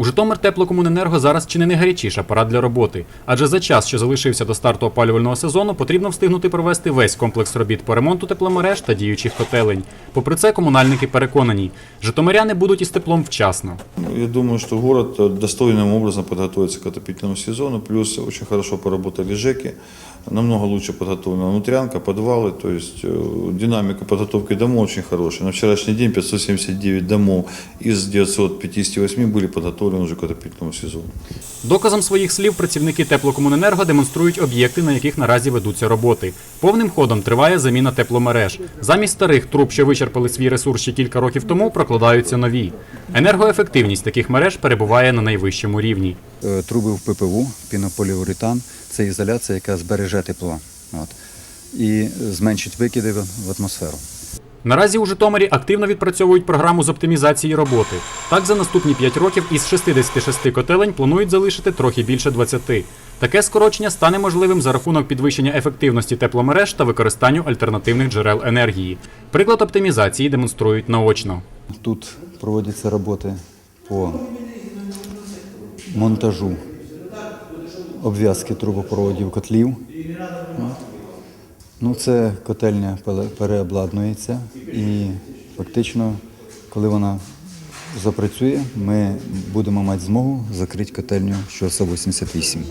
У Житомир теплокомуненерго зараз чи не найгарячіша пора для роботи, адже за час, що залишився до старту опалювального сезону, потрібно встигнути провести весь комплекс робіт по ремонту тепломереж та діючих котелень. Попри це, комунальники переконані, житомиряни будуть із теплом вчасно. Ну, Я думаю, что город э, достойным образом подготовится к отопительному сезону. Плюс очень хорошо поработали ЖЭКи. Намного лучше подготовлена внутрянка, подвалы. То есть э, динамика подготовки домов очень хорошая. На вчерашний день 579 домов из 958 были подготовлены уже к отопительному сезону. Доказом своїх слів працівники теплокомуненерго демонструють об'єкти, на яких наразі ведуться роботи. Повним ходом триває заміна тепломереж. Замість старих труб, що вичерпали свій ресурс ще кілька років тому, прокладаються нові. Енергоефективність таких мереж перебуває на найвищому рівні. Е, труби в ППУ, пінополіуретан це ізоляція, яка збереже тепло от, і зменшить викиди в атмосферу. Наразі у Житомирі активно відпрацьовують програму з оптимізації роботи. Так, за наступні 5 років із 66 котелень планують залишити трохи більше 20. Таке скорочення стане можливим за рахунок підвищення ефективності тепломереж та використанню альтернативних джерел енергії. Приклад оптимізації демонструють наочно. Тут проводяться роботи по монтажу обв'язки трубопроводів котлів. Ну, це котельня переобладнується і фактично, коли вона запрацює, ми будемо мати змогу закрити котельню Щорса 88.